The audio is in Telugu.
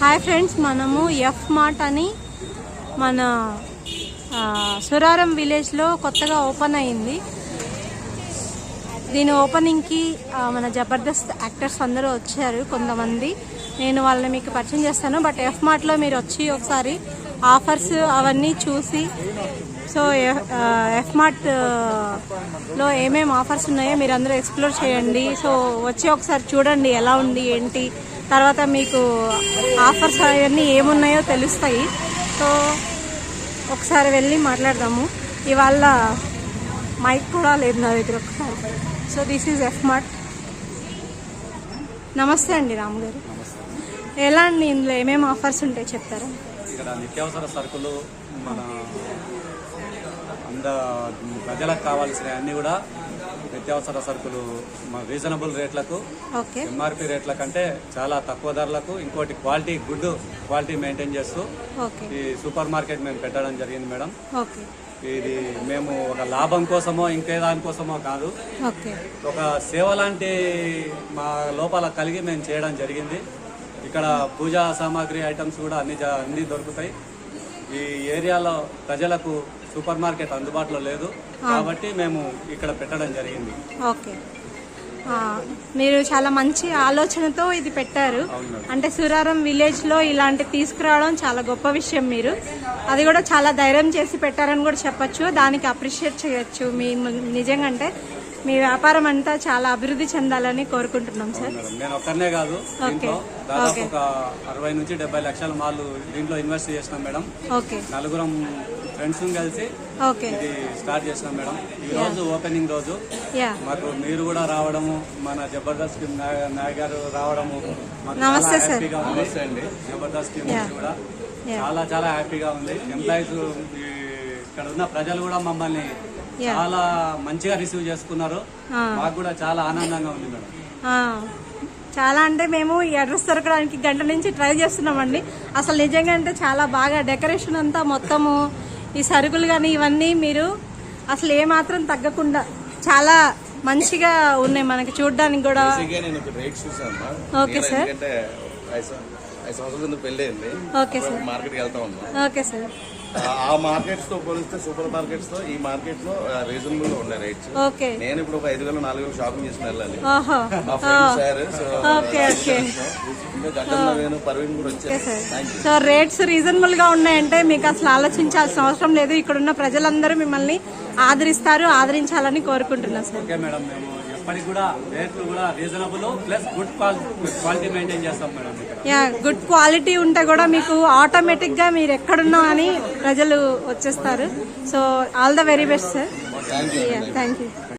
హాయ్ ఫ్రెండ్స్ మనము ఎఫ్ మార్ట్ అని మన సురారం విలేజ్లో కొత్తగా ఓపెన్ అయింది. దీని ఓపెనింగ్కి మన జబర్దస్త్ యాక్టర్స్ అందరూ వచ్చారు కొంతమంది. నేను వాళ్ళని మీకు పరిచయం చేస్తాను బట్ ఎఫ్ మార్ట్లో మీరు వచ్చి ఒకసారి ఆఫర్స్ అవన్నీ చూసి సో ఎఫ్ మార్ట్లో ఏమేమి ఆఫర్స్ ఉన్నాయో మీరు అందరూ ఎక్స్ప్లోర్ చేయండి. సో వచ్చి ఒకసారి చూడండి ఎలా ఉంది ఏంటి? తర్వాత మీకు ఆఫర్స్ అవన్నీ ఏమున్నాయో తెలుస్తాయి. సో ఒకసారి వెళ్ళి మాట్లాడదాము. ఇవాళ మైక్ కూడా లేదు నా దగ్గర ఒకసారి. So this is F mart నమస్తే అండి రాము గారు. ఎలా అండి ఇందులో ఏమేమి ఆఫర్స్ ఉంటాయి చెప్తారా? ఇక్కడ నిత్యావసర సరుకులు మన అంద ప్రజలకు కావాల్సిన అన్ని కూడా నిత్యావసర సరుకులు రీజనబుల్ రేట్లకు ఎంఆర్పి రేట్ల కంటే చాలా తక్కువ ధరలకు ఇంకోటి క్వాలిటీ గుడ్ క్వాలిటీ మెయింటైన్ చేస్తూ ఈ సూపర్ మార్కెట్ మేము పెట్టడం జరిగింది మేడం. ఇది మేము ఒక లాభం కోసమో ఇంకే దానికోసమో కాదు. ఒక సేవ లాంటి మా లోపల కలిగి మేము చేయడం జరిగింది. ఇక్కడ పూజా సామాగ్రి ఐటమ్స్ కూడా అన్ని అన్ని దొరుకుతాయి. ఈ ఏరియాలో ప్రజలకు సూపర్ మార్కెట్ అందుబాటులో లేదు. కాబట్టి మేము ఇక్కడ పెట్టడం జరిగింది. ఓకే. మీరు చాలా మంచి ఆలోచనతో ఇది పెట్టారు. అంటే సురారం విలేజ్లో ఇలాంటి తీసుకురావడం చాలా గొప్ప విషయం మీరు. అది కూడా చాలా ధైర్యం చేసి పెట్టారని కూడా చెప్పొచ్చు. దానికి అప్రిషియేట్ చేయొచ్చు మీ నిజంగా అంటే మీ వ్యాపారం అంతా చాలా అభివృద్ధి చెందాలని కోరుకుంటున్నాం సార్. నేను ఒక్కరినే కాదు దాదాపు ఒక అరవై నుంచి డెబ్బై లక్షల మాలు దీంట్లో ఇన్వెస్ట్ చేసినాం మేడం. ఓకే. నలుగురం ఫ్రెండ్స్ కలిసి ఓకే. ఇది స్టార్ట్ చేసినాం మేడం. ఈ రోజు ఓపెనింగ్ రోజు. యా మాకు మీరు కూడా రావడము మన జబర్దస్త్ నాయ గారు రావడము నమస్తే సార్. హ్యాపీగా ఉంది. అండి. జబర్దస్త్ కూడా Yeah. చాలా చాలా హ్యాపీగా ఉంది. ఎంప్లాయీస్ ఇక్కడ ఉన్న ప్రజలు కూడా మమ్మల్ని. చాలా మంచిగా రిసీవ్ చేసుకున్నారు. మాకు కూడా చాలా ఆనందంగా ఉంది మేడం. ఆ, చాలా అంటే మేము ఈ అడ్రస్ దొరకడానికి గంట నుంచి ట్రై చేస్తున్నామండి. అసలు నిజంగా అంటే చాలా బాగా డెకరేషన్ అంతా మొత్తము ఈ సరుకులు కానీ ఇవన్నీ మీరు అసలు ఏమాత్రం తగ్గకుండా చాలా మంచిగా ఉన్నాయి మనకి చూడడానికి కూడా. Okay sir. Okay sir. మార్కెట్కి వెళ్తా ఉన్నాం. Okay sir. ఆ- మార్కెట్స్తో పోలిస్తే సూపర్ మార్కెట్స్తో ఈ మార్కెట్లో రీజనబుల్గా ఉన్నాయి రేట్స్ నేను ఇప్పుడు ఒక ఐదు వేలు నాలుగు వేలు షాపింగ్ చేసుకుని వెళ్ళాలి. మా సార్ సో రేట్స్ రీజనబుల్గా ఉన్నాయంటే మీకు అసలు ఆలోచించాల్సిన అవసరం లేదు. ఇక్కడున్న ప్రజలందరూ మిమ్మల్ని ఆదరిస్తారు ఆదరించాలని కోరుకుంటున్నాం సార్. Okay madam. మేము ఎప్పటికి కూడా రేట్లు కూడా reasonable plus good quality maintain చేస్తాం మేడం యా గుడ్ క్వాలిటీ ఉంటే కూడా మీకు ఆటోమేటిక్గా మీరు ఎక్కడున్నా అని ప్రజలు వచ్చేస్తారు. So all the very best sir thank you